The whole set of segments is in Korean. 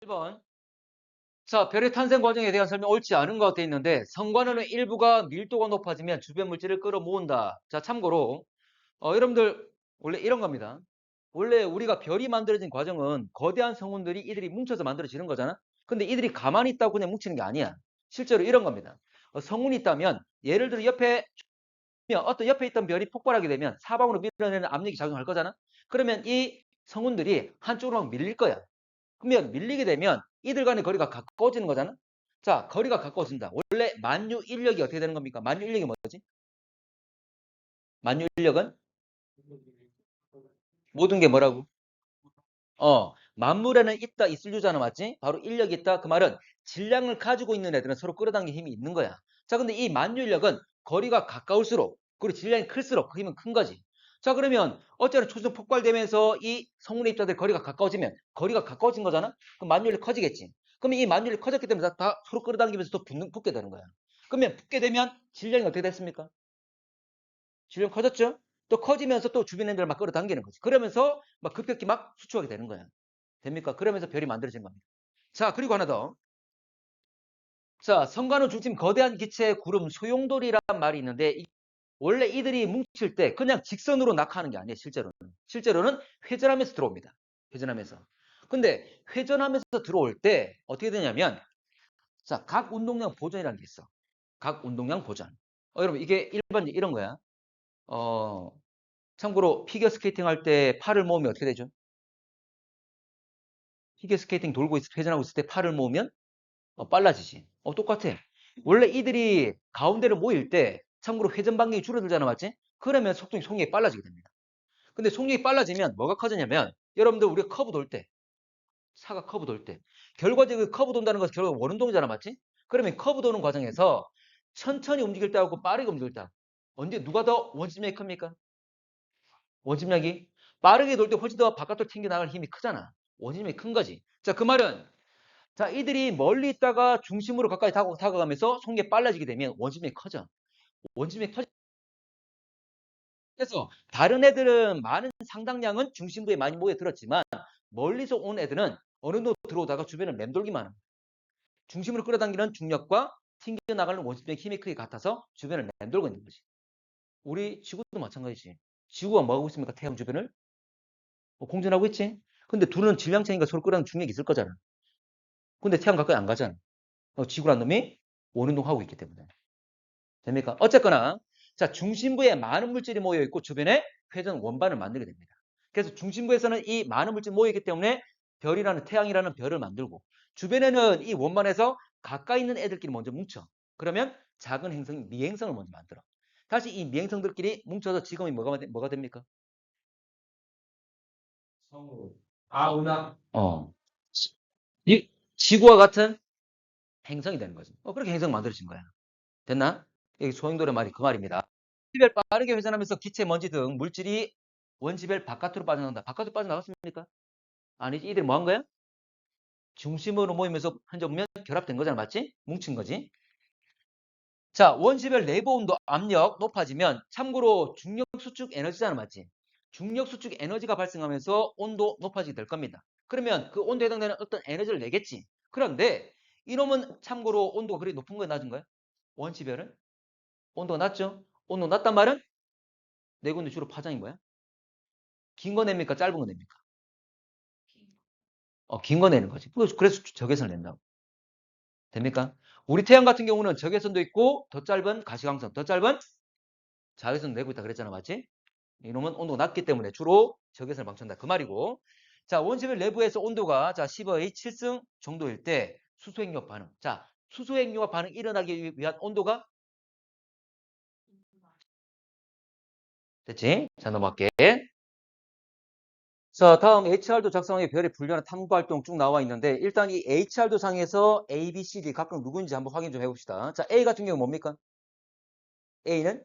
1번. 자, 별의 탄생 과정에 대한 설명 옳지 않은 것 같아 있는데 성관원의 일부가 밀도가 높아지면 주변 물질을 끌어모은다. 자, 참고로 어, 여러분들 원래 이런 겁니다. 원래 우리가 별이 만들어진 과정은 거대한 성운들이 이들이 뭉쳐서 만들어지는 거잖아. 근데 이들이 가만히 있다고 그냥 뭉치는 게 아니야. 실제로 이런 겁니다. 어, 성운이 있다면 예를 들어 옆에 어떤 옆에 있던 별이 폭발하게 되면 사방으로 밀어내는 압력이 작용할 거잖아. 그러면 이 성운들이 한쪽으로 막 밀릴 거야. 그러면 밀리게 되면 이들 간의 거리가 가까워지는 거잖아. 자, 거리가 가까워진다. 원래 만유 인력이 어떻게 되는 겁니까? 만유 인력이 뭐지? 만유 인력은 모든 게 뭐라고? 어, 만물에는 있다 있을 유잖아 맞지? 바로 인력이 있다. 그 말은 질량을 가지고 있는 애들은 서로 끌어당기는 힘이 있는 거야. 자, 근데 이 만유 인력은 거리가 가까울수록 그리고 질량이 클수록 그 힘은 큰 거지. 자, 그러면 어쨌든 초중 폭발되면서 이 성운의 입자들 거리가 가까워지면 거리가 가까워진 거잖아? 그럼 만유율이 커지겠지. 그러면 이 만유율이 커졌기 때문에 다, 다 서로 끌어당기면서 또 붙는, 붙게 되는 거야. 그러면 붙게 되면 질량이 어떻게 됐습니까? 질량 커졌죠? 또 커지면서 또 주변 애들 막 끌어당기는 거지. 그러면서 막 급격히 막 수축하게 되는 거야. 됩니까? 그러면서 별이 만들어진 겁니다. 자, 그리고 하나 더. 자, 성관우 중심 거대한 기체 구름 소용돌이란 말이 있는데 이- 원래 이들이 뭉칠 때 그냥 직선으로 낙하하는 게 아니에요. 실제로는. 실제로는 회전하면서 들어옵니다. 회전하면서. 근데 회전하면서 들어올 때 어떻게 되냐면 자, 각 운동량 보전이라는 게 있어. 각 운동량 보전. 어, 여러분 이게 일반 이런 거야. 어, 참고로 피겨 스케이팅 할 때 팔을 모으면 어떻게 되죠? 피겨 스케이팅 돌고 있, 회전하고 있을 때 팔을 모으면 어, 빨라지지. 어, 똑같아. 원래 이들이 가운데로 모일 때 참고로 회전 반경이 줄어들잖아, 맞지? 그러면 속도이 속력이 빨라지게 됩니다. 근데 속력이 빨라지면 뭐가 커지냐면 여러분들 우리가 커브 돌 때, 차가 커브 돌 때, 결과적으로 그 커브 돈다는 것은 결국 원운동이잖아, 맞지? 그러면 커브 도는 과정에서 천천히 움직일 때하고 빠르게 움직일 때 언제 누가 더 원심력이 큽니까? 원심력이 빠르게 돌 때 훨씬 더 바깥으로 튕겨나갈 힘이 크잖아. 원심력이 큰 거지. 자, 그 말은 자, 이들이 멀리 있다가 중심으로 가까이 다가, 다가가면서 속력이 빨라지게 되면 원심력이 커져. 원심력이 커져. 그래서 다른 애들은 많은 상당량은 중심부에 많이 모여들었지만 멀리서 온 애들은 어느 정도 들어오다가 주변을 맴돌기만 합니다. 중심으로 끌어당기는 중력과 튕겨나가는 원심력의 힘이 크게 같아서 주변을 맴돌고 있는 거지. 우리 지구도 마찬가지지. 지구가 뭐하고 있습니까? 태양 주변을? 뭐 공전하고 있지? 근데 둘은 질량 차이니까 서로 끌어당기는 중력이 있을 거잖아. 근데 태양 가까이 안 가잖아. 어, 지구란 놈이 원운동하고 있기 때문에. 됩니까? 어쨌거나 자 중심부에 많은 물질이 모여 있고 주변에 회전 원반을 만들게 됩니다. 그래서 중심부에서는 이 많은 물질이 모여 있기 때문에 별이라는 태양이라는 별을 만들고 주변에는 이 원반에서 가까이 있는 애들끼리 먼저 뭉쳐. 그러면 작은 행성, 미행성을 먼저 만들어. 다시 이 미행성들끼리 뭉쳐서 지금이 뭐가, 뭐가 됩니까? 성우. 아, 은하. 어. 이 지구와 같은 행성이 되는 거죠. 어, 그렇게 행성 만들어진 거야. 됐나? 여기 소행돌의 말이 그 말입니다. 원지별 빠르게 회전하면서 기체, 먼지 등 물질이 원지별 바깥으로 빠져나간다. 바깥으로 빠져나갔습니까? 아니지. 이들이 뭐한 거야? 중심으로 모이면서 현재 보면 결합된 거잖아. 맞지? 뭉친 거지. 자, 원지별 내부 온도 압력 높아지면 참고로 중력 수축 에너지잖아. 맞지? 중력 수축 에너지가 발생하면서 온도 높아지게 될 겁니다. 그러면 그 온도에 해당되는 어떤 에너지를 내겠지. 그런데 이놈은 참고로 온도가 그리 높은 거야, 낮은 거야? 원지별은? 온도가 낮죠? 온도 낮단 말은 네 군데 주로 파장인 거야? 긴 거 냅니까? 짧은 거 냅니까? 어, 긴 거 내는 거지. 그래서- 적외선을 낸다고. 됩니까? 우리 태양 같은 경우는 적외선도 있고 더 짧은 가시광선, 더 짧은 자외선 내고 있다 그랬잖아. 맞지? 이놈은 온도가 낮기 때문에 주로 적외선을 방출한다. 그 말이고. 자, 원심별 내부에서 온도가 자 10의 7승 정도일 때 수소핵융합 반응. 자, 수소핵융합 반응 일어나기 위한 온도가 됐지? 자, 넘어갈게. 자, 다음 HR도 작성의 별의 분류하는 탐구 활동 쭉 나와 있는데 일단 이 HR도 상에서 A, B, C, D 각각 누구인지 한번 확인 좀 해봅시다. 자, A 같은 경우 뭡니까? A는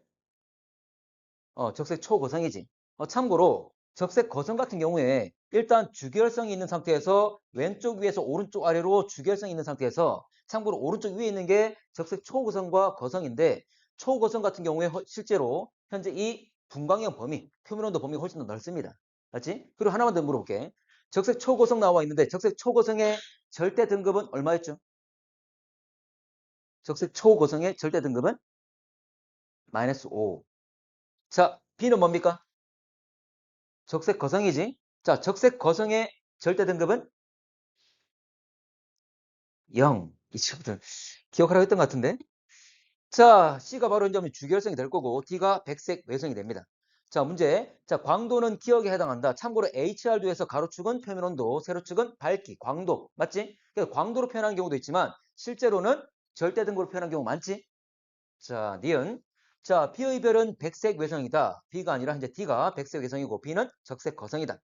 어, 적색 초거성이지. 어, 참고로 적색 거성 같은 경우에 일단 주결성이 있는 상태에서 왼쪽 위에서 오른쪽 아래로 주결성이 있는 상태에서 참고로 오른쪽 위에 있는 게 적색 초거성과 거성인데 초거성 같은 경우에 허- 실제로 현재 이 분광형 범위, 표면 온도 범위가 훨씬 더 넓습니다. 맞지? 그리고 하나만 더 물어볼게. 적색 초고성 나와 있는데 적색 초고성의 절대 등급은 얼마였죠? 적색 초고성의 절대 등급은 마이너스 5. 자, B는 뭡니까? 적색 거성이지. 자, 적색 거성의 절대 등급은 0. 이 친구들 기억하라고 했던 것 같은데. 자, C가 바로 이제 주결성이 될 거고 D가 백색 외성이 됩니다. 자, 문제. 자, 광도는 기억에 해당한다. 참고로 HR도에서 가로축은 표면 온도, 세로축은 밝기, 광도. 맞지? 그래서 광도로 표현한 경우도 있지만 실제로는 절대 등급으로 표현한 경우 많지? 자, 니은. 자, B의 별은 백색 외성이다. B가 아니라 이제 D가 백색 외성이고 B는 적색 거성이다.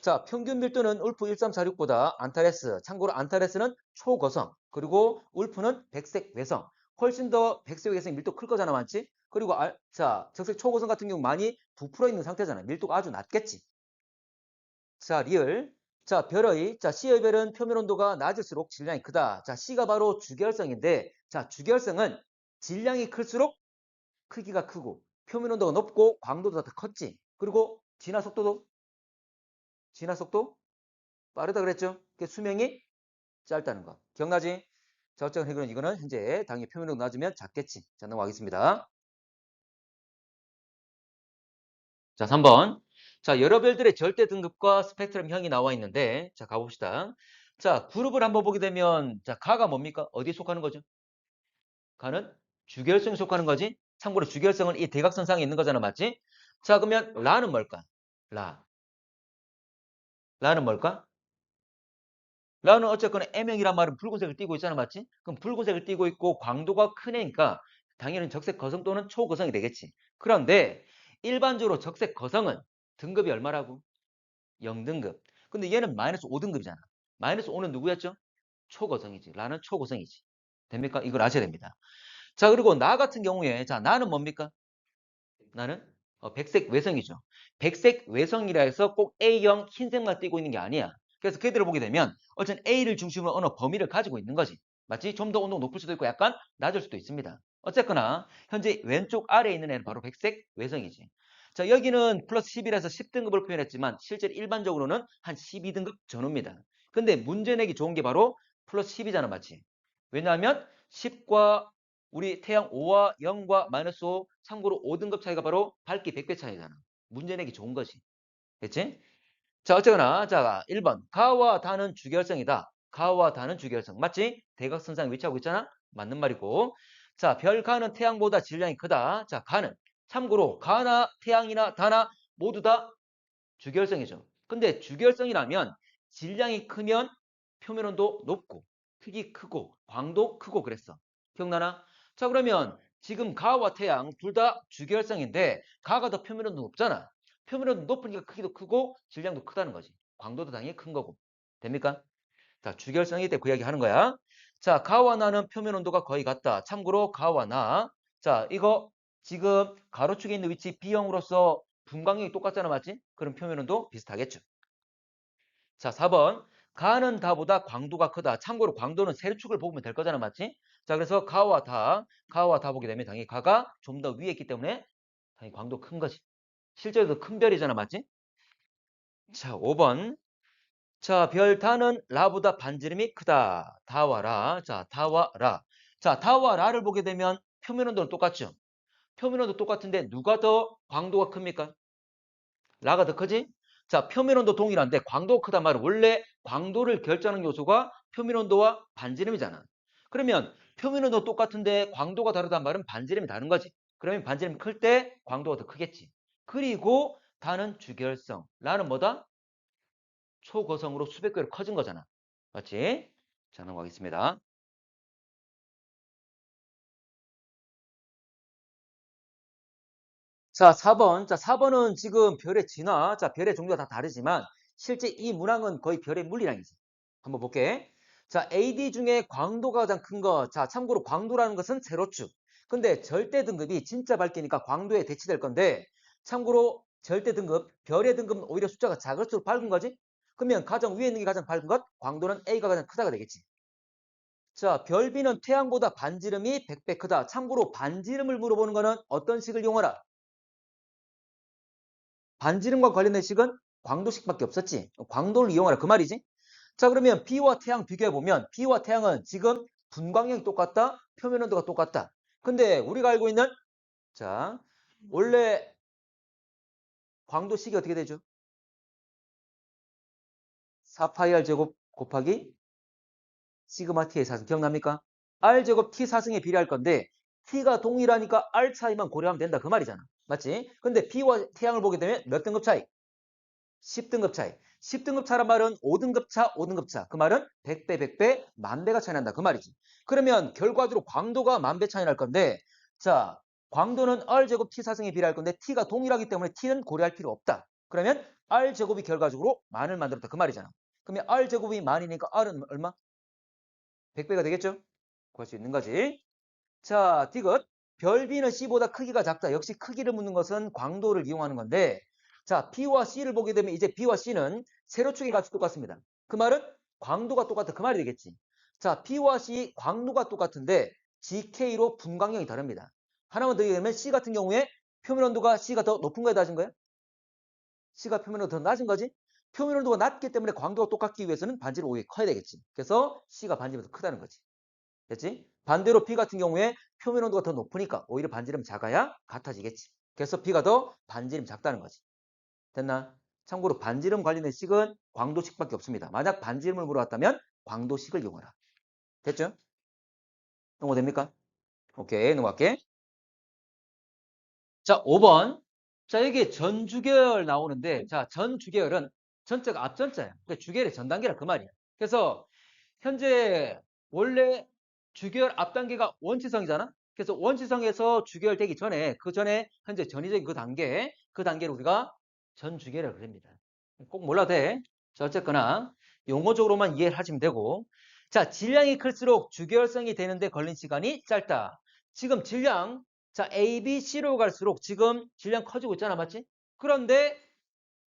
자, 평균 밀도는 울프 1346보다 안타레스, 참고로 안타레스는 초거성, 그리고 울프는 백색 외성. 훨씬 더 백색 외성 밀도 클 거잖아, 맞지? 그리고 알, 자, 적색 초고성 같은 경우 많이 부풀어 있는 상태잖아. 밀도가 아주 낮겠지. 자, 리을. 자, 별의, 자, C의 별은 표면 온도가 낮을수록 질량이 크다. 자, C가 바로 주결성인데, 자, 주결성은 질량이 클수록 크기가 크고, 표면 온도가 높고, 광도도 더 컸지. 그리고 진화 속도도, 진화 속도 빠르다 그랬죠? 그 수명이 짧다는 거. 기억나지? 자, 어쨌든 이거는, 이거는 현재 당연히 표면 온도 낮으면 작겠지. 자, 넘어가겠습니다. 자, 3번. 자, 여러 별들의 절대 등급과 스펙트럼형이 나와 있는데, 자, 가봅시다. 자, 그룹을 한번 보게 되면, 자, 가가 뭡니까? 어디에 속하는 거죠? 가는 주결성에 속하는 거지? 참고로 주결성은 이 대각선상에 있는 거잖아, 맞지? 자, 그러면 라는 뭘까? 라. 라는 뭘까? 라는 어쨌거나 M형이란 말은 붉은색을 띠고 있잖아, 맞지? 그럼 붉은색을 띠고 있고 광도가 큰 애니까 당연히 적색 거성 또는 초거성이 되겠지. 그런데 일반적으로 적색 거성은 등급이 얼마라고? 0등급. 근데 얘는 마이너스 5등급이잖아. 마이너스 5는 누구였죠? 초거성이지. 라는 초거성이지. 됩니까? 이걸 아셔야 됩니다. 자, 그리고 나 같은 경우에, 자, 나는 뭡니까? 나는 어, 백색 외성이죠. 백색 외성이라 해서 꼭 A형 흰색만 띄고 있는 게 아니야. 그래서 걔들을 보게 되면 어쨌든 A를 중심으로 어느 범위를 가지고 있는 거지. 맞지? 좀 더 온도가 높을 수도 있고 약간 낮을 수도 있습니다. 어쨌거나 현재 왼쪽 아래에 있는 애는 바로 백색 외성이지. 자 여기는 플러스 10이라서 10등급을 표현했지만 실제로 일반적으로는 한 12등급 전후입니다. 근데 문제 내기 좋은 게 바로 플러스 10이잖아 맞지? 왜냐하면 10과 우리 태양 5와 0과 마이너스 5 참고로 5등급 차이가 바로 밝기 100배 차이잖아. 문제 내기 좋은 거지. 됐지? 자 어쨌거나 자 1번 가와 다는 주결성이다. 가와 다는 주결성 맞지? 대각선상 위치하고 있잖아. 맞는 말이고 자 별 가는 태양보다 질량이 크다. 자 가는 참고로 가나 태양이나 다나 모두 다 주결성이죠. 근데 주결성이라면 질량이 크면 표면 온도 높고 크기 크고 광도 크고 그랬어. 기억나나? 자 그러면 지금 가와 태양 둘 다 주결성인데 가가 더 표면 온도 높잖아. 표면 온도 높으니까 크기도 크고 질량도 크다는 거지. 광도도 당연히 큰 거고. 됩니까? 자 주결성이 때 그 이야기 하는 거야. 자 가와 나는 표면 온도가 거의 같다. 참고로 가와 나. 자 이거 지금 가로축에 있는 위치 B형으로서 분광력이 똑같잖아 맞지? 그럼 표면 온도 비슷하겠죠. 자 4번 가는 다보다 광도가 크다. 참고로 광도는 세로축을 보면 될 거잖아 맞지? 자 그래서 가와 다, 가와 다 보게 되면 당연히 가가 좀 더 위에 있기 때문에 당연히 광도 큰 거지. 실제로도 큰 별이잖아 맞지? 자 5번 자, 별 다는 라보다 반지름이 크다. 다와 라. 자, 다와 라. 자, 다와 라를 보게 되면 표면 온도는 똑같죠? 표면 온도 똑같은데 누가 더 광도가 큽니까? 라가 더 크지? 자, 표면 온도 동일한데 광도가 크단 말은 원래 광도를 결정하는 요소가 표면 온도와 반지름이잖아. 그러면 표면 온도 똑같은데 광도가 다르단 말은 반지름이 다른 거지. 그러면 반지름이 클 때 광도가 더 크겠지. 그리고 다는 주결성. 라는 뭐다? 초거성으로 수백 배로 커진 거잖아. 맞지? 자, 넘어가겠습니다. 자, 4번. 자, 4번은 지금 별의 진화. 자, 별의 종류가 다 다르지만 실제 이 문항은 거의 별의 물리량이지. 한번 볼게. 자, AD 중에 광도가 가장 큰 거. 자, 참고로 광도라는 것은 세로축. 근데 절대 등급이 진짜 밝기니까 광도에 대치될 건데 참고로 절대 등급, 별의 등급은 오히려 숫자가 작을수록 밝은 거지? 그러면 가장 위에 있는 게 가장 밝은 것, 광도는 A가 가장 크다가 되겠지. 자, 별비는 태양보다 반지름이 100배 크다. 참고로 반지름을 물어보는 거는 어떤 식을 이용하라? 반지름과 관련된 식은 광도식밖에 없었지. 광도를 이용하라 그 말이지. 자 그러면 B와 태양 비교해 보면 B와 태양은 지금 분광량이 똑같다, 표면 온도가 똑같다. 근데 우리가 알고 있는 자 원래 광도식이 어떻게 되죠? 4파이 R 제곱 곱하기 시그마 t의 사승 기억납니까? R 제곱 t 사승에 비례할 건데 t가 동일하니까 R 차이만 고려하면 된다 그 말이잖아. 맞지? 근데 B와 태양을 보게 되면 몇 등급 차이? 10등급 차이. 10등급 차란 말은 5등급 차, 5등급 차. 그 말은 100배, 100배, 만배가 차이 난다. 그 말이지. 그러면 결과적으로 광도가 만배 차이 날 건데 자, 광도는 R제곱 T사승에 비례할 건데 T가 동일하기 때문에 T는 고려할 필요 없다. 그러면 R제곱이 결과적으로 만을 만들었다. 그 말이잖아. 그러면 R제곱이 만이니까 R은 얼마? 100배가 되겠죠? 구할 수 있는 거지. 자, 디귿. 별 B는 C보다 크기가 작다. 역시 크기를 묻는 것은 광도를 이용하는 건데 자, B와 C를 보게 되면 이제 B와 C는 세로축의 값이 똑같습니다. 그 말은 광도가 똑같다. 그 말이 되겠지. 자, B와 C 광도가 똑같은데 GK로 분광량이 다릅니다. 하나만 더 얘기하면 C 같은 경우에 표면 온도가 C가 더 높은 거에 낮은 거야? C가 표면 온도가 더 낮은 거지? 표면 온도가 낮기 때문에 광도가 똑같기 위해서는 반지름 오히려 커야 되겠지. 그래서 C가 반지름이 더 크다는 거지. 됐지? 반대로 B 같은 경우에 표면 온도가 더 높으니까 오히려 반지름 작아야 같아지겠지. 그래서 B가 더 반지름 작다는 거지. 됐나? 참고로 반지름 관련된 식은 광도식밖에 없습니다. 만약 반지름을 물어봤다면 광도식을 이용하라. 됐죠? 넘어 됩니까? 오케이, 넘어갈게. 자, 5번. 자, 여기 전주계열 나오는데, 자, 전주계열은 전자가 앞전자야. 그러니까 주계열의 전 단계라 그 말이야. 그래서 현재 원래 주계열 앞단계가 원치성이잖아. 그래서 원치성에서 주계열 되기 전에 그 전에 현재 전위적인 그 단계, 그 단계를 우리가 전주계열이라고 그럽니다. 꼭 몰라도 돼. 자, 어쨌거나 용어적으로만 이해를 하시면 되고 자, 질량이 클수록 주계열성이 되는데 걸린 시간이 짧다. 지금 질량 자, A, B, C로 갈수록 지금 질량 커지고 있잖아. 맞지? 그런데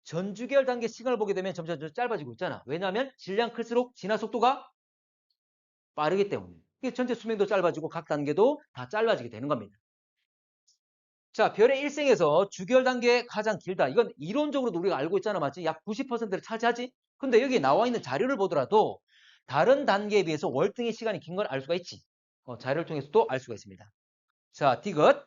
전주계열 단계 시간을 보게 되면 점점 점 짧아지고 있잖아. 왜냐하면 질량 클수록 진화 속도가 빠르기 때문에. 전체 수명도 짧아지고 각 단계도 다 짧아지게 되는 겁니다. 자, 별의 일생에서 주계열 단계 가장 길다. 이건 이론적으로도 우리가 알고 있잖아. 맞지? 약 90%를 차지하지? 근데 여기 나와 있는 자료를 보더라도 다른 단계에 비해서 월등히 시간이 긴 걸 알 수가 있지. 어, 자료를 통해서도 알 수가 있습니다. 자, 디귿.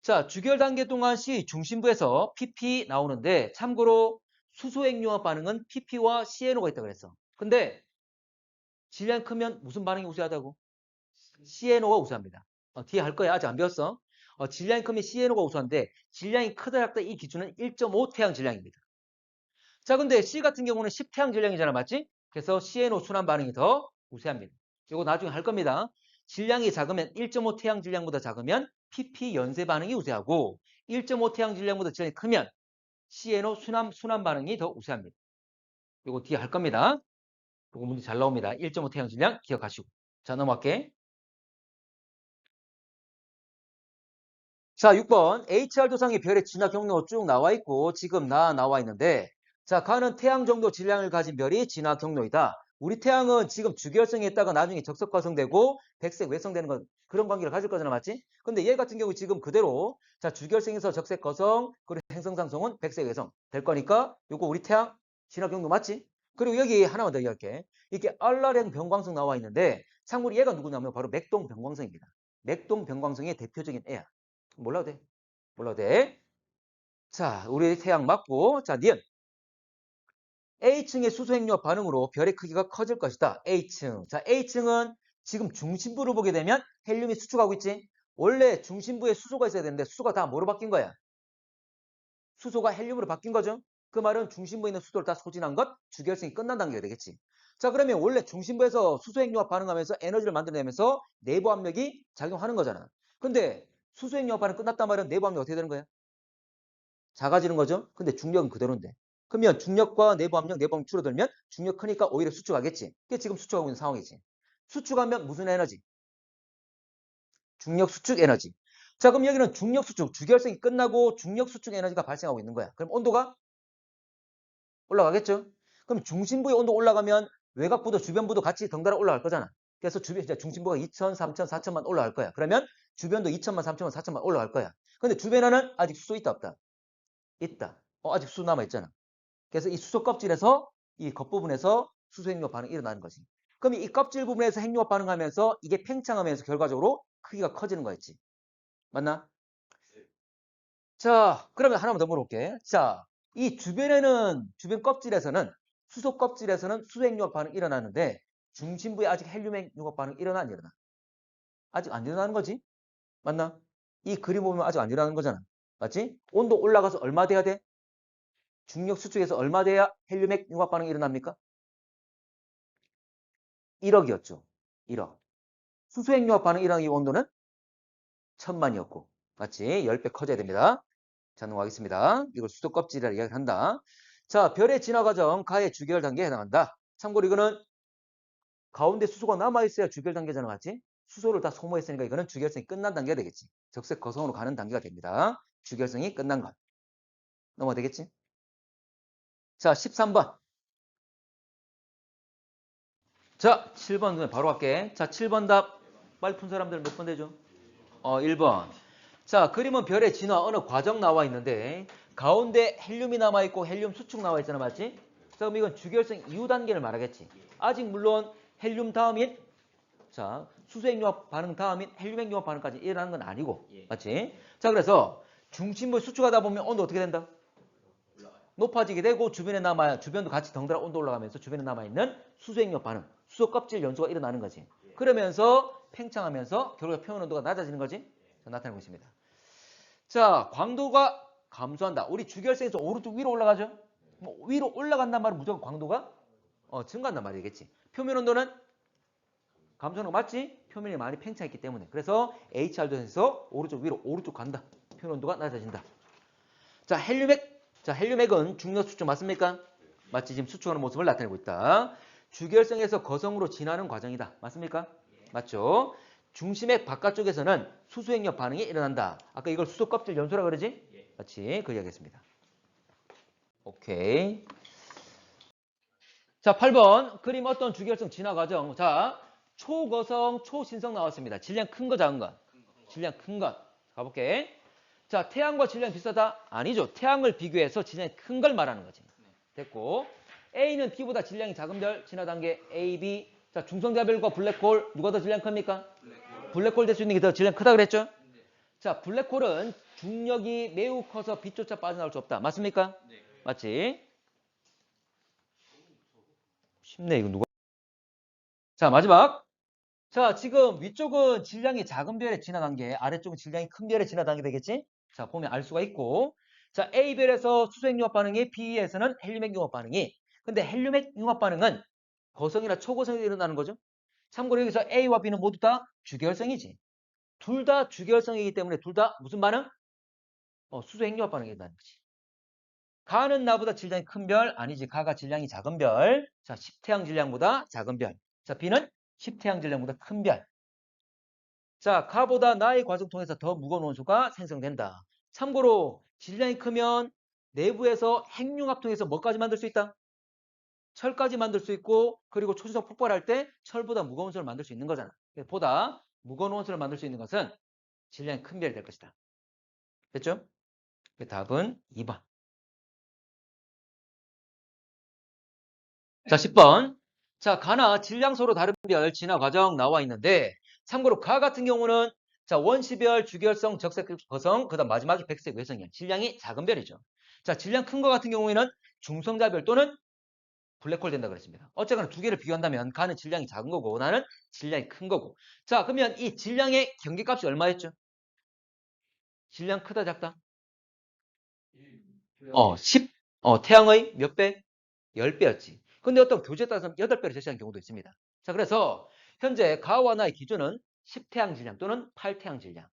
자, 주결 단계 동안 C 중심부에서 PP 나오는데 참고로 수소액융합 반응은 PP와 CNO가 있다고 그랬어. 근데 질량이 크면 무슨 반응이 우세하다고? CNO가 우세합니다. 어, 뒤에 할 거야. 아직 안 배웠어. 어, 질량이 크면 CNO가 우세한데 질량이 크다 작다 이 기준은 1.5 태양 질량입니다. 자, 근데 C 같은 경우는 10 태양 질량이잖아. 맞지? 그래서 CNO 순환 반응이 더 우세합니다. 이거 나중에 할 겁니다. 질량이 작으면 1.5 태양 질량보다 작으면 PP 연쇄 반응이 우세하고 1.5 태양 질량보다 질량이 크면 CNO 순환, 순환 반응이 더 우세합니다. 이거 뒤에 할 겁니다. 이거 문제 잘 나옵니다. 1.5 태양 질량 기억하시고. 자, 넘어갈게. 자, 6번. HR 도상의 별의 진화 경로 쭉 나와 있고 지금 나 나와 있는데 자, 가는 태양 정도 질량을 가진 별이 진화 경로이다. 우리 태양은 지금 주결성에 있다가 나중에 적석화성되고 백색 외성되는 건 그런 관계를 가질 거잖아 맞지? 근데 얘 같은 경우 지금 그대로 자 주결성에서 적색 거성 그리고 행성상성은 백색 외성 될 거니까 요거 우리 태양 진화 경로 맞지? 그리고 여기 하나만 더 얘기할게. 이게 알라렌 병광성 나와 있는데 참고로 얘가 누구냐면 바로 맥동 병광성입니다. 맥동 병광성의 대표적인 애야. 몰라도 돼. 몰라도 돼자 우리 태양 맞고 자 니은 A층의 수소행력 반응으로 별의 크기가 커질 것이다. A층. 자, A층은 지금 중심부를 보게 되면 헬륨이 수축하고 있지? 원래 중심부에 수소가 있어야 되는데 수소가 다 뭐로 바뀐 거야? 수소가 헬륨으로 바뀐 거죠? 그 말은 중심부에 있는 수소를 다 소진한 것, 주결성이 끝난 단계가 되겠지. 자, 그러면 원래 중심부에서 수소행력 반응하면서 에너지를 만들어내면서 내부 압력이 작용하는 거잖아. 근데 수소행력 반응 끝났단 말은 내부 압력이 어떻게 되는 거야? 작아지는 거죠? 근데 중력은 그대로인데. 그러면 중력과 내부 압력, 내부 압력 줄어들면 중력 크니까 오히려 수축하겠지. 그게 지금 수축하고 있는 상황이지. 수축하면 무슨 에너지? 중력 수축 에너지. 자, 그럼 여기는 중력 수축, 주결성이 끝나고 중력 수축 에너지가 발생하고 있는 거야. 그럼 온도가 올라가겠죠? 그럼 중심부의 온도 올라가면 외곽부도 주변부도 같이 덩달아 올라갈 거잖아. 그래서 주변, 이제 중심부가 2천, 3천, 4천만 올라갈 거야. 그러면 주변도 2천만, 3천만, 4천만 올라갈 거야. 근데 주변에는 아직 수소 있다 없다? 있다. 어, 아직 수소 남아 있잖아. 그래서 이 수소 껍질에서 이 겉부분에서 수소 핵융합 반응이 일어나는 거지. 그럼 이 껍질 부분에서 핵융합 반응하면서 이게 팽창하면서 결과적으로 크기가 커지는 거였지. 맞나? 자, 그러면 하나만 더 물어볼게. 자, 이 주변에는 주변 껍질에서는 수소 껍질에서는 수소 핵융합 반응이 일어나는데 중심부에 아직 헬륨 핵융합 반응이 일어나 안 일어나? 아직 안 일어나는 거지? 맞나? 이 그림 보면 아직 안 일어나는 거잖아. 맞지? 온도 올라가서 얼마 돼야 돼? 중력 수축에서 얼마 돼야 헬륨 핵 융합 반응이 일어납니까? 1억이었죠. 1억. 수소 핵 융합 반응 일어나기 온도는 천만이었고. 맞지? 10배 커져야 됩니다. 자, 넘어가겠습니다. 이걸 수소 껍질이라 이야기를 한다. 자, 별의 진화 과정, 가의 주결 단계에 해당한다. 참고로 이거는 가운데 수소가 남아있어야 주결 단계잖아, 맞지? 수소를 다 소모했으니까 이거는 주결성이 끝난 단계가 되겠지. 적색 거성으로 가는 단계가 됩니다. 주결성이 끝난 것. 넘어가 되겠지? 자, 13번. 자, 7번 눈에 바로 갈게. 자, 7번 답 빨리 푼 사람들 몇 번 되죠? 어, 1번. 자, 그림은 별의 진화 어느 과정 나와 있는데 가운데 헬륨이 남아 있고 헬륨 수축 나와 있잖아, 맞지? 자, 그럼 이건 주결성 이후 단계를 말하겠지. 아직 물론 헬륨 다음인 자, 수소 핵융합 반응 다음인 헬륨 핵융합 반응까지 일어나는 건 아니고, 맞지? 자, 그래서 중심부 수축하다 보면 온도 어떻게 된다? 높아지게 되고 주변에 남아 주변도 같이 덩달아 온도 올라가면서 주변에 남아 있는 수소 핵융합 반응, 수소 껍질 연소가 일어나는 거지. 그러면서 팽창하면서 결국 표면 온도가 낮아지는 거지. 자, 나타내고 있습니다. 자, 광도가 감소한다. 우리 주결성에서 오른쪽 위로 올라가죠? 뭐 위로 올라간단 말은 무조건 광도가 어, 증가한단 말이겠지. 표면 온도는 감소하는 거 맞지? 표면이 많이 팽창했기 때문에. 그래서 HR도에서 오른쪽 위로 오른쪽 간다. 표면 온도가 낮아진다. 자, 헬륨액. 자, 헬륨액은 중력 수축 맞습니까? 맞지? 지금 수축하는 모습을 나타내고 있다. 주결성에서 거성으로 진화하는 과정이다. 맞습니까? 맞죠? 중심액 바깥쪽에서는 수소핵력 반응이 일어난다. 아까 이걸 수소 껍질 연소라 그러지? 맞지? 그 이야기했습니다. 오케이. 자, 8번. 그림 어떤 주결성 진화 과정. 자, 초거성, 초신성 나왔습니다. 질량 큰 거, 작은 거? 질량 큰 것. 가볼게. 자, 태양과 질량 비슷하다? 아니죠. 태양을 비교해서 질량이 큰 걸 말하는 거지. 됐고. A는 T보다 질량이 작은 별, 진화 단계 A, B. 자, 중성자별과 블랙홀, 누가 더 질량 큽니까? 블랙홀 될수 있는 게 더 질량 크다 그랬죠? 자, 블랙홀은 중력이 매우 커서 빛조차 빠져나올 수 없다. 맞습니까? 맞지? 쉽네, 이거 누가? 자, 마지막. 자, 지금 위쪽은 질량이 작은 별의 진화 단계, 아래쪽은 질량이 큰 별의 진화 단계 되겠지? 자, 보면 알 수가 있고. 자, A별에서 수소핵융합 반응이, B에서는 헬륨핵융합 반응이. 근데 헬륨핵융합 반응은 거성이나 초고성이 일어나는 거죠. 참고로 여기서 A와 B는 모두 다 주결성이지. 둘 다 주결성이기 때문에 둘 다 무슨 반응? 어, 수소핵융합 반응이 일어나는 거지. 가는 나보다 질량이 큰 별, 아니지. 가가 질량이 작은 별. 자, 10태양 질량보다 작은 별. 자, B는 10태양 질량보다 큰 별. 자, 가보다 나의 과정 통해서 더 무거운 원소가 생성된다. 참고로 질량이 크면 내부에서 핵융합 통해서 뭐까지 만들 수 있다? 철까지 만들 수 있고 그리고 초신성 폭발할 때 철보다 무거운 원소를 만들 수 있는 거잖아. 보다 무거운 원소를 만들 수 있는 것은 질량이 큰 별이 될 것이다. 됐죠? 그 답은 2번. 자, 10번. 자, 가나 질량소로 다른 별 진화 과정 나와 있는데 참고로 가 같은 경우는 자, 원시별, 주결성, 적색 거성, 그 다음 마지막이 백색 외성이야. 질량이 작은 별이죠. 자, 질량 큰 거 같은 경우에는 중성자별 또는 블랙홀 된다 그랬습니다. 어쨌거나 두 개를 비교한다면 가는 질량이 작은 거고 나는 질량이 큰 거고. 자, 그러면 이 질량의 경계값이 얼마였죠? 질량 크다 작다? 어, 10, 어, 태양의 몇 배? 10배였지. 근데 어떤 교재에 따라서 8배를 제시한 경우도 있습니다. 자, 그래서 현재 가와 나의 기준은 10태양 질량 또는 8태양 질량.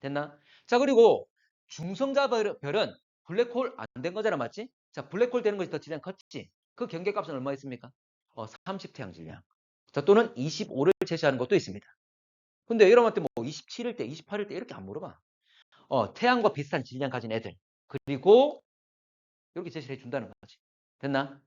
됐나? 자, 그리고 중성자 별- 별은 블랙홀 안 된 거잖아, 맞지? 자, 블랙홀 되는 것이 더 질량 컸지? 그 경계값은 얼마였습니까? 어, 30태양 질량. 자, 또는 25를 제시하는 것도 있습니다. 근데 여러분한테 뭐 27일 때, 28일 때 이렇게 안 물어봐. 어, 태양과 비슷한 질량 가진 애들. 그리고 이렇게 제시를 해준다는 거지. 됐나?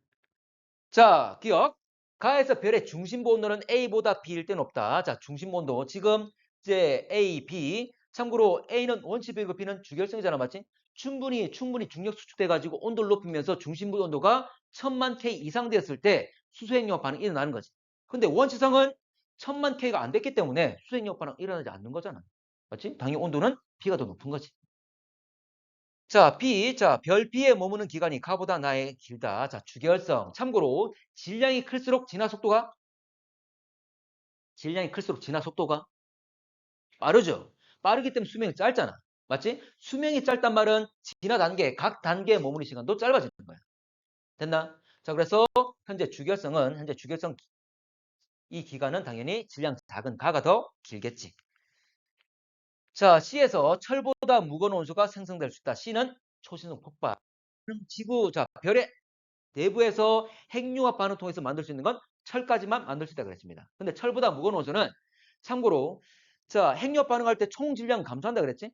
자, 기억. 가에서 별의 중심부 온도는 A보다 B일 때 높다. 자, 중심부 온도. 지금 이제 A, B. 참고로 A는 원시 비고 B는 주결성이잖아, 맞지? 충분히 충분히 중력 수축돼 가지고 온도를 높이면서 중심부 온도가 1000만 K 이상 되었을 때 수소핵융합 반응이 일어나는 거지. 근데 원시성은 1000만 K가 안 됐기 때문에 수소핵융합 반응 일어나지 않는 거잖아. 맞지? 당연히 온도는 B가 더 높은 거지. 자, B. 자, 별 B에 머무는 기간이 가보다 나의 길다. 자, 주결성. 참고로 질량이 클수록 진화 속도가 질량이 클수록 진화 속도가 빠르죠. 빠르기 때문에 수명이 짧잖아. 맞지? 수명이 짧단 말은 진화 단계, 각 단계에 머무는 시간도 짧아지는 거야. 됐나? 자, 그래서 현재 주결성은 현재 주결성 기- 이 기간은 당연히 질량 작은 가가 더 길겠지. 자, C에서 철보다 무거운 원소가 생성될 수 있다. C는 초신성 폭발. 그럼 지구, 자, 별의 내부에서 핵융합 반응 통해서 만들 수 있는 건 철까지만 만들 수 있다 그랬습니다. 근데 철보다 무거운 원소는 참고로 자, 핵융합 반응할 때 총 질량 감소한다 그랬지?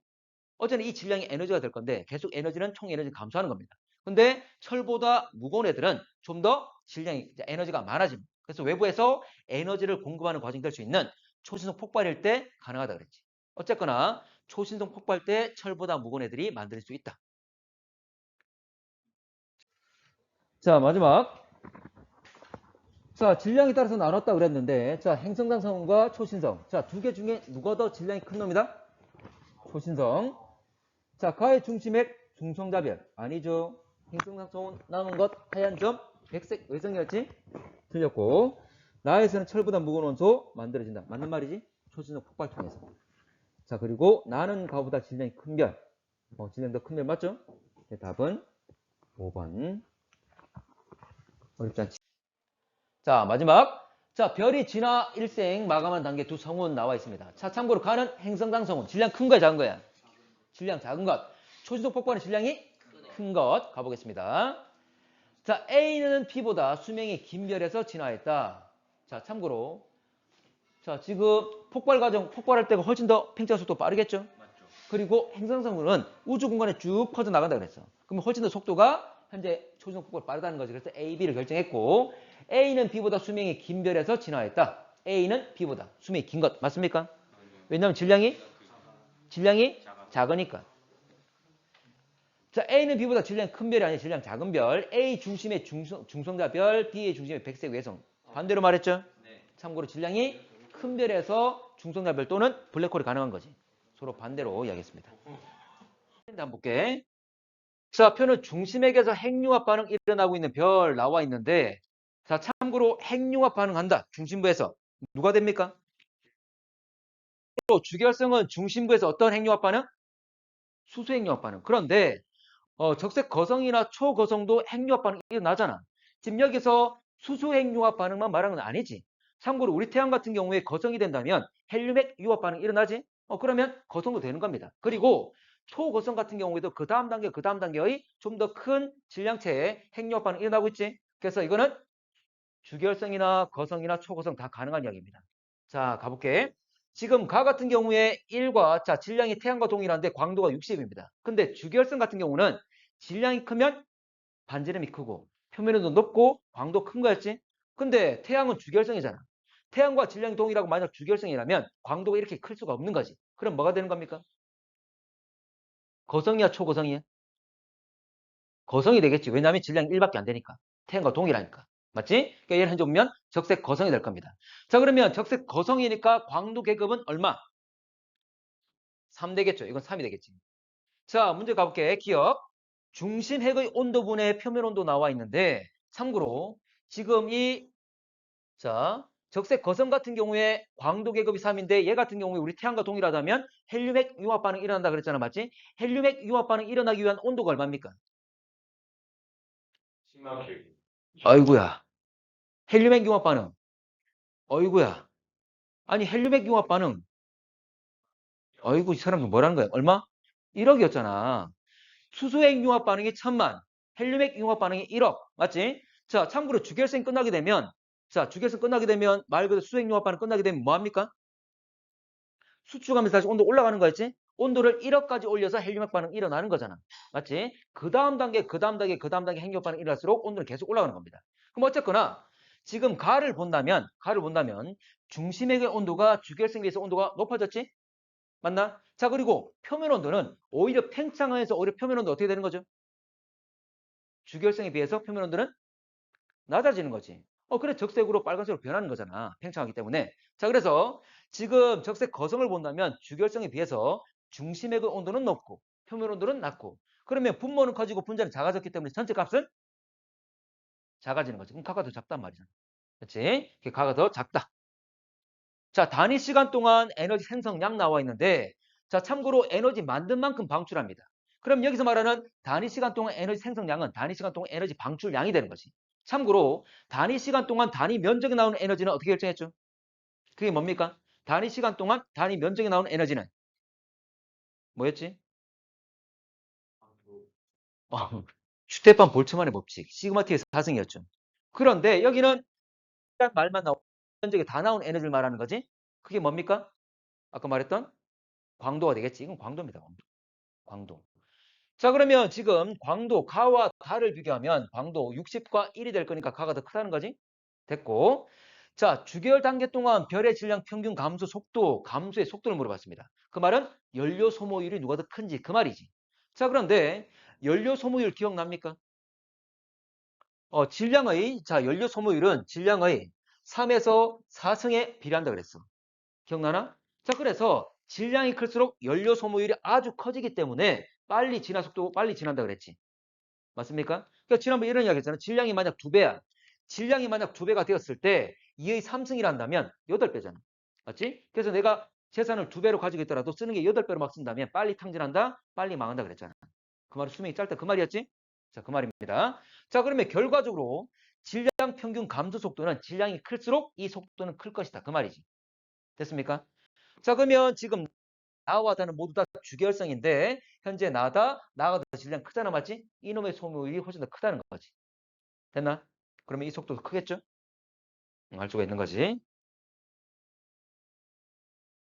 어쨌든 이 질량이 에너지가 될 건데 계속 에너지는 총 에너지 감소하는 겁니다. 근데 철보다 무거운 애들은 좀 더 질량이 에너지가 많아집니다. 그래서 외부에서 에너지를 공급하는 과정이 될 수 있는 초신성 폭발일 때 가능하다 그랬지. 어쨌거나 초신성 폭발 때 철보다 무거운 애들이 만들 수 있다. 자 마지막. 자 질량에 따라서 나눴다 그랬는데 자 행성당 성과 초신성. 자 두 개 중에 누가 더 질량이 큰 놈이다? 초신성. 자 가의 중심액 중성자별 아니죠. 행성당 성은 남은 것 하얀 점 백색 외성이었지? 틀렸고. 나에서는 철보다 무거운 원소 만들어진다. 맞는 말이지? 초신성 폭발 통해서 자 그리고 나는 가보다 질량이 큰 별. 어, 질량 더 큰 별 맞죠? 네, 답은 5번. 어렵지 않지. 자 마지막. 자 별이 진화 일생 마감한 단계 두 성운 나와 있습니다. 자 참고로 가는 행성당 성운. 질량 큰 거야 작은 거야? 질량 작은 것. 초신속 폭발은 질량이 큰 것. 가보겠습니다. 자 A는 B보다 수명이 긴 별에서 진화했다. 자 참고로 자 지금 폭발 과정 폭발할 때가 훨씬 더 팽창 속도 빠르겠죠 그리고 행성성분은 우주 공간에 쭉 퍼져 나간다 그랬어. 그러면 훨씬 더 속도가 현재 초신속 폭발 빠르다는 거지. 그래서 A, B를 결정했고 A는 B보다 수명이 긴 별에서 진화했다. A는 B보다 수명이 긴 것 맞습니까? 왜냐하면 질량이 질량이 작으니까. 자, A는 B보다 질량 큰 별이 아니라 질량 작은 별. A 중심의 중성, 중성자 별, B의 중심의 백색 외성. 반대로 말했죠? 참고로 질량이 큰 별에서 중성자 별 또는 블랙홀이 가능한 거지. 서로 반대로 이야기했습니다. 한번 볼게. 자, 표는 중심액에서 핵융합 반응 일어나고 있는 별 나와 있는데, 자, 참고로 핵융합 반응한다. 중심부에서. 누가 됩니까? 또 주결성은 중심부에서 어떤 핵융합 반응? 수소 핵융합 반응. 그런데, 어, 적색 거성이나 초거성도 핵융합 반응 일어나잖아. 지금 여기서 수소 핵융합 반응만 말하는 건 아니지. 참고로 우리 태양 같은 경우에 거성이 된다면 헬륨핵 유합 반응 일어나지? 어, 그러면 거성도 되는 겁니다. 그리고 초고성 같은 경우에도 그 다음 단계, 그 다음 단계의 좀 더 큰 질량체의 핵융합 반응 일어나고 있지. 그래서 이거는 주결성이나 거성이나 초고성 다 가능한 이야기입니다. 자, 가볼게. 지금 가 같은 경우에 1과 자 질량이 태양과 동일한데 광도가 60입니다. 근데 주결성 같은 경우는 질량이 크면 반지름이 크고 표면온도 높고 광도 큰 거였지. 근데 태양은 주결성이잖아. 태양과 질량이 동일하고 만약 주결성이라면 광도가 이렇게 클 수가 없는 거지. 그럼 뭐가 되는 겁니까? 거성이야 초거성이야? 거성이 되겠지. 왜냐하면 질량이 1밖에 안 되니까. 태양과 동일하니까. 맞지? 그러니까 예를 현재 보면 적색 거성이 될 겁니다. 자 그러면 적색 거성이니까 광도 계급은 얼마? 3 되겠죠. 이건 3이 되겠지. 자 문제 가볼게. 기억. 중심 핵의 온도분의 표면 온도 나와 있는데 참고로 지금 이 자, 적색 거성 같은 경우에 광도 계급이 3인데 얘 같은 경우에 우리 태양과 동일하다면 헬륨핵 융합 반응 일어난다 그랬잖아. 맞지? 헬륨핵 융합 반응 일어나기 위한 온도가 얼마입니까? 10만 킬로. 아이고야. 헬륨핵 융합 반응. 어이구야. 아니 헬륨핵 융합 반응. 어이구 이 사람 뭐라는 거야? 얼마? 1억이었잖아. 수소핵 융합 반응이 1000만. 헬륨핵 융합 반응이 1억. 맞지? 자, 참고로 주결성 끝나게 되면 자, 주결성 끝나게 되면 말 그대로 수액 융합 반응 끝나게 되면 뭐 합니까? 수축하면서 다시 온도 올라가는 거였지? 온도를 1억까지 올려서 헬륨핵 반응 일어나는 거잖아. 맞지? 그 다음 단계, 그 다음 단계, 그 다음 단계 핵융합 반응 일어날수록 온도는 계속 올라가는 겁니다. 그럼 어쨌거나 지금 가를 본다면, 가를 본다면 중심액의 온도가 주결성에 비해서 온도가 높아졌지? 맞나? 자, 그리고 표면 온도는 오히려 팽창하면서 오히려 표면 온도 어떻게 되는 거죠? 주결성에 비해서 표면 온도는 낮아지는 거지. 어, 그래 적색으로 빨간색으로 변하는 거잖아. 팽창하기 때문에. 자, 그래서 지금 적색 거성을 본다면 주결성에 비해서 중심의 그 온도는 높고 표면 온도는 낮고 그러면 분모는 커지고 분자는 작아졌기 때문에 전체 값은 작아지는 거지. 그럼 가가 더 작단 말이잖아. 그렇지? 가가 더 작다. 자, 단위 시간 동안 에너지 생성량 나와 있는데 자, 참고로 에너지 만든 만큼 방출합니다. 그럼 여기서 말하는 단위 시간 동안 에너지 생성량은 단위 시간 동안 에너지 방출량이 되는 거지. 참고로 단위 시간 동안 단위 면적에 나오는 에너지는 어떻게 결정했죠? 그게 뭡니까? 단위 시간 동안 단위 면적에 나오는 에너지는 뭐였지? 어, 슈테판 볼츠만의 법칙, 시그마티의 사승이었죠. 그런데 여기는 딱 말만 나오고 면적에 다 나온 에너지를 말하는 거지. 그게 뭡니까? 아까 말했던 광도가 되겠지. 이건 광도입니다. 광도. 자 그러면 지금 광도 가와 가를 비교하면 광도 60과 1이 될 거니까 가가 더 크다는 거지. 됐고 자 주계열 단계 동안 별의 질량 평균 감소 속도 감소의 속도를 물어봤습니다. 그 말은 연료 소모율이 누가 더 큰지 그 말이지. 자 그런데 연료 소모율 기억납니까? 어, 질량의 자 연료 소모율은 질량의 3에서 4승에 비례한다 그랬어. 기억나나? 자 그래서 질량이 클수록 연료 소모율이 아주 커지기 때문에 빨리 진화 속도 빨리 진한다 그랬지. 맞습니까? 그러니까 지난번에 이런 이야기 했잖아. 질량이 만약 두 배야. 질량이 만약 두 배가 되었을 때 2의 3승이란다면 8배잖아. 맞지? 그래서 내가 재산을 두 배로 가지고 있더라도 쓰는 게 8배로 막 쓴다면 빨리 탕진한다, 빨리 망한다 그랬잖아. 그 말은 수명이 짧다 그 말이었지? 자, 그 말입니다. 자, 그러면 결과적으로 질량 평균 감소 속도는 질량이 클수록 이 속도는 클 것이다. 그 말이지. 됐습니까? 자, 그러면 지금 나와 다는 모두 다 주계열성인데 현재 나다, 나가 더 질량 크잖아. 맞지? 이놈의 소모율이 훨씬 더 크다는 거지. 됐나? 그러면 이 속도도 크겠죠? 응, 알 수가 있는 거지.